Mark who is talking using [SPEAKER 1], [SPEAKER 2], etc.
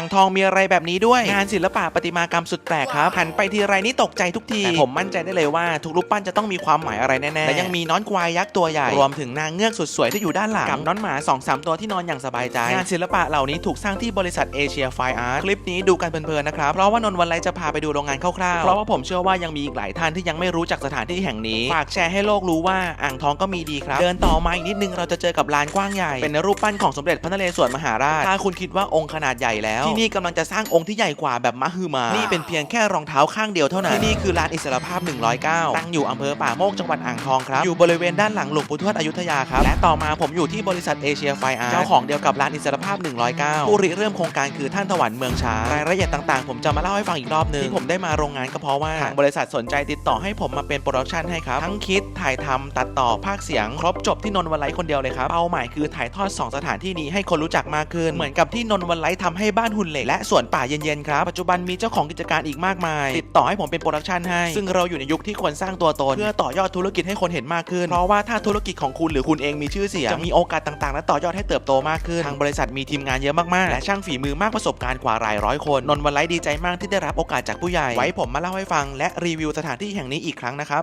[SPEAKER 1] างทองมีอะไรแบบนี้ด้วย งานศิลปะประติมากรรมสุดแปลกครับหันไปทีไรนี่ตกใจทุกทีแต่ผมมั่นใจได้เลยว่าทุกรูปปั้นจะต้องมีความหมายอะไรแน่ๆและยังมีน้อนควายยักษ์ตัวใหญ่รวมถึงนางเงือกสุดสวยที่อยู่ด้านหลังกับน้อนหมา2อสตัวที่นอนอย่างสบายใจงานศิลปะเหล่านี้ถูกสร้างที่บริษัทเอเชียไฟอาร์ตคลิปนี้ดูกันเพลินๆนะครับเพราะว่านนท์วันไลจะพาไปดูโรงงานคร่าวๆเพราะว่าผมเชื่อว่ายังมีอีกหลายท่านที่ยังไม่รู้จักสถานที่แห่งนี้ฝากแชร์ให้โลกรู้ว่าอ่างทองก็มีดีครับ เดินต่อมาอีกนิดนึงเราจะเจอกับลานกว้างใหญ่ เป็นรูปปั้นของสมเด็จพระนเรศวรมหาราช ถ้าคุณคิดว่าองค์ขนาดใหญ่แล้วที่นี่กำลังจะสร้างองค์ที่ใหญ่กว่าแบบมหึมา นี่เป็นเพียงแค่รองเท้าข้างเดียวเท่านั้น ที่นี่คือลานอิสรภาพ 109 ตั้งอยู่อำเภอป่าโมกจังหวัดอ่างทองครับ อยู่บริเวณด้านหลังหลวงปู่ทวดอยุธยาครับ และต่อมาผมอยู่ที่บริษัทเอเชียไฟอาร์เจ้าของเดียวกับลานอิสรภาพ 109 ผู้ริเริ่มโครงการคือท่านถวันเมืองช้างรายละเอียดต่างๆ ผมจะมาเล่าให้ฟังอีกรอบหนึงที่ผมได้มาโรงงานก็เพราะว่าทางบริษัทสนใจติดต่อให้ผมมาเป็นโปรดักชันให้ครับทั้งคิดถ่ายทำตัดต่อภาคเสียง ครบจบที่นนท์วันไลท์คนเดียวเลยครับเป้าหมายคือถ่ายทอด 2 สถานที่นี้ให้คนรู้จักมากขึ้นเหมือนกับที่นนท์วันไลท์ทำให้บ้านหุ่นเหล็กและสวนป่าเย็นๆครับปัจจุบันมีเจ้าของกิจการอีกมากมาย ติดต่อให้ผมเป็นโปรดักชันให้ ซึ่งเราอยู่ในยุคที่ควรสร้างตัวตน เพื่อต่อยอดธุรกิจให้คนเห็นมากขึ้น เพราะว่าถ้าธุรกิจของคุณหรือคุณเองมีชื่อเสียงจะมีโอกาสต่างๆ และต่อยอดให้เติบโตมากขึ้นทางบริษัทมีทีมงานเยอะมากๆ และช่างฝีมือมากประสบการณ์กว่าหลายร้อยคนนนท์วันไลท์ดีใจมากที่ได้รับโอกาสจากผู้ใหญ่ ไว้ผมมาเล่าให้ฟังและรีวิวสถานที่แห่งนี้อีกครั้งนะครับ